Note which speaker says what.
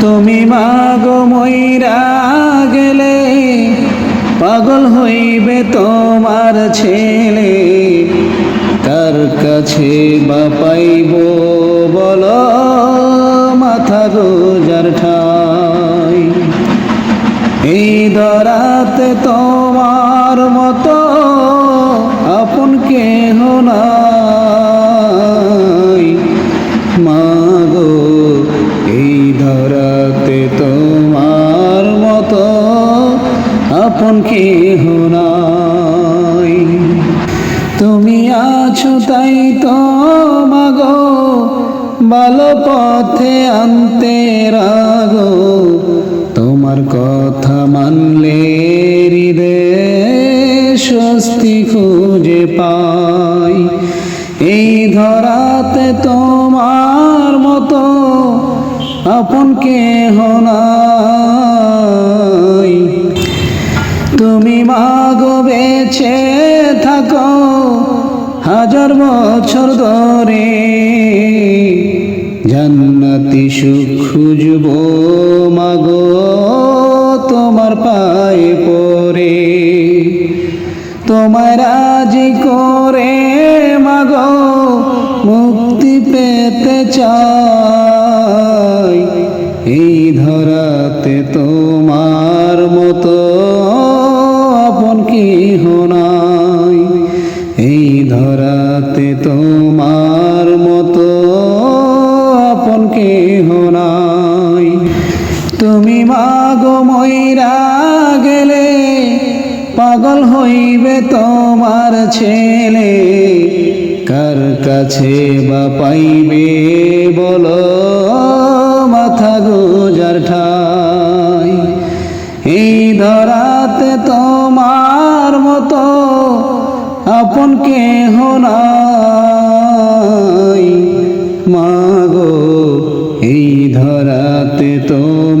Speaker 1: তুমি মাগো ময়রা গেলে পাগল হইবে তোমার ছেলে। কার কাছে বা পাইব বল, মাথা গোজার ঠাই। এই দরাতে তোমার মতো আপন কেহ নাই। তুমি আছো তাই তো মাগো, ভালো পথে আনতে রাগো। তোমার কথা মানলে স্বস্তি খুঁজে পাই। এই ধরাতে তোমার মতো আপন কেহ নাই। থাকো হাজার বছর ধরে। জান্নাতি সুখ খুঁজব মাগো তোমার পায়ে পরে তোমার রাজি করে মাগো মুক্তি পেতে চাই। এই ধরাতে তোমার মতো আপন কি নাই। তুমি মাগো ময়রা গেলে পাগল হইবে তোমার ছেলে। কার কাছে বা পাইবে বলো, মাথা গোজার ঠাই আপন কেহ নাই। মাগো এই ধরাতে তোমার